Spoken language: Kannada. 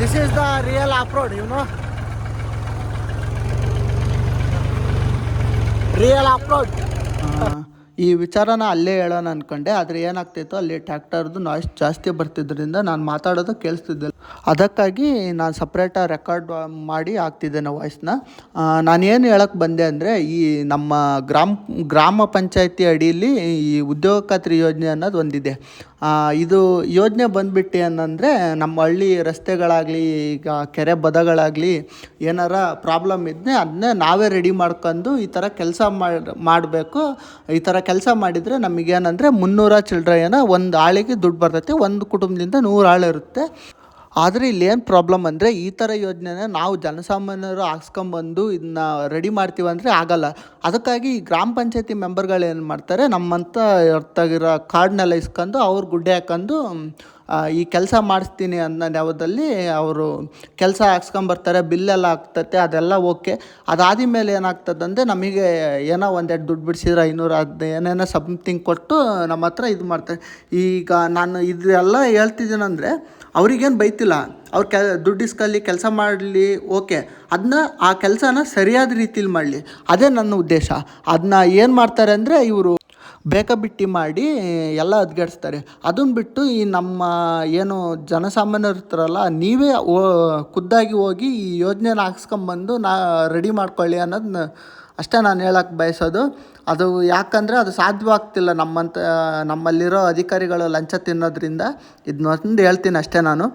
This is the real off road you know real off road ಈ ವಿಚಾರನ ಅಲ್ಲೇ ಹೇಳೋಣ ಅನ್ಕೊಂಡೆ, ಆದರೆ ಏನಾಗ್ತಿತ್ತು, ಅಲ್ಲಿ ಟ್ಯಾಕ್ಟರ್ದು ನಾಯ್ಸ್ ಜಾಸ್ತಿ ಬರ್ತಿದ್ರಿಂದ ನಾನು ಮಾತಾಡೋದು ಕೇಳಿಸ್ತಿದ್ದಿಲ್ಲ. ಅದಕ್ಕಾಗಿ ನಾನು ಸಪ್ರೇಟಾಗಿ ರೆಕಾರ್ಡ್ ಮಾಡಿ ಹಾಕ್ತಿದ್ದೇನೆ ವಾಯ್ಸ್ನ. ನಾನೇನು ಹೇಳಕ್ಕೆ ಬಂದೆ ಅಂದರೆ ಈ ನಮ್ಮ ಗ್ರಾಮ ಗ್ರಾಮ ಪಂಚಾಯತಿ ಅಡಿಯಲ್ಲಿ ಈ ಉದ್ಯೋಗ ಖಾತ್ರಿ ಯೋಜನೆ ಅನ್ನೋದು ಒಂದಿದೆ. ಇದು ಯೋಜನೆ ಬಂದ್ಬಿಟ್ಟು ಏನಂದರೆ ನಮ್ಮ ಹಳ್ಳಿ ರಸ್ತೆಗಳಾಗಲಿ, ಈಗ ಕೆರೆ ಬದಗಳಾಗಲಿ ಏನಾರ ಪ್ರಾಬ್ಲಮ್ ಇದ್ದರೆ ಅದನ್ನೇ ನಾವೇ ರೆಡಿ ಮಾಡ್ಕೊಂಡು ಈ ಥರ ಕೆಲಸ ಮಾಡಿ, ಮಾಡಬೇಕು. ಈ ಥರ ಕೆಲಸ ಮಾಡಿದರೆ ನಮಗೇನಂದರೆ ಮುನ್ನೂರ ಚಿಲ್ಡ್ರ ಏನೋ ಒಂದು ಆಳಿಗೆ ದುಡ್ಡು ಬರ್ತೈತೆ. ಒಂದು ಕುಟುಂಬದಿಂದ ನೂರು ಆಳು ಇರುತ್ತೆ. ಆದರೆ ಇಲ್ಲಿ ಏನು ಪ್ರಾಬ್ಲಮ್ ಅಂದರೆ ಈ ಥರ ಯೋಜನೆನ ನಾವು ಜನಸಾಮಾನ್ಯರು ಹಾಕ್ಸ್ಕೊಂಬಂದು ಇದನ್ನ ರೆಡಿ ಮಾಡ್ತೀವಿ ಅಂದರೆ ಆಗಲ್ಲ. ಅದಕ್ಕಾಗಿ ಈ ಗ್ರಾಮ ಪಂಚಾಯತಿ ಮೆಂಬರ್ಗಳು ಏನು ಮಾಡ್ತಾರೆ? ನಮ್ಮಂಥ ಹೊರ್ತಾಗಿರೋ ಕಾರ್ಡ್ನೆಲ್ಲ ಇಸ್ಕೊಂಡು ಅವ್ರ ಗುಡ್ಡೆ ಹಾಕೊಂಡು ಈ ಕೆಲಸ ಮಾಡಿಸ್ತೀನಿ ಅನ್ನೋ ನೆವದಲ್ಲಿ ಅವರು ಕೆಲಸ ಹಾಕ್ಸ್ಕೊಂಬರ್ತಾರೆ ಬಿಲ್ಲೆಲ್ಲ ಆಗ್ತತೆ, ಅದೆಲ್ಲ ಓಕೆ. ಅದಾದ ಮೇಲೆ ಏನಾಗ್ತದಂದರೆ ನಮಗೆ ಏನೋ ಒಂದೆರಡು ದುಡ್ಡು ಬಿಡಿಸಿದ್ರೆ ಐನೂರು ಅದು ಏನೇನೋ ಸಮ್ಥಿಂಗ್ ಕೊಟ್ಟು ನಮ್ಮ ಹತ್ರ ಇದು ಮಾಡ್ತಾರೆ. ಈಗ ನಾನು ಇದೆಲ್ಲ ಹೇಳ್ತಿದ್ದೀನಂದರೆ ಅವ್ರಿಗೇನು ಬೈತಿಲ್ಲ. ಅವ್ರು ಕೆ ದುಡ್ಡು ಇಸ್ಕಲ್ಲಿ ಕೆಲಸ ಮಾಡಲಿ, ಓಕೆ. ಅದನ್ನ ಆ ಕೆಲಸನ ಸರಿಯಾದ ರೀತಿಲಿ ಮಾಡಲಿ. ಅದೇ ನನ್ನ ಉದ್ದೇಶ. ಅದನ್ನ ಏನು ಮಾಡ್ತಾರೆ ಅಂದರೆ ಇವರು ಬೇಕಾಬಿಟ್ಟಿ ಮಾಡಿ ಎಲ್ಲ ಹದ್ಗೆಡಿಸ್ತಾರೆ ಅದನ್ನು ಬಿಟ್ಟು ಈ ನಮ್ಮ ಏನು ಜನಸಾಮಾನ್ಯರು ಇರ್ತಾರಲ್ಲ, ನೀವೇ ಓ ಖುದ್ದಾಗಿ ಹೋಗಿ ಈ ಯೋಜನೆನ ಹಾಕ್ಸ್ಕೊಂಬಂದು ನಾ ರೆಡಿ ಮಾಡ್ಕೊಳ್ಳಿ ಅನ್ನೋದನ್ನ ಅಷ್ಟೇ ನಾನು ಹೇಳಕ್ಕೆ ಬಯಸೋದು. ಅದು ಯಾಕಂದರೆ ಅದು ಸಾಧ್ಯವಾಗ್ತಿಲ್ಲ ನಮ್ಮಂತ ನಮ್ಮಲ್ಲಿರೋ ಅಧಿಕಾರಿಗಳು ಲಂಚ ತಿನ್ನೋದ್ರಿಂದ. ಇದನ್ನೊಂದು ಹೇಳ್ತೀನಿ ಅಷ್ಟೇ ನಾನು.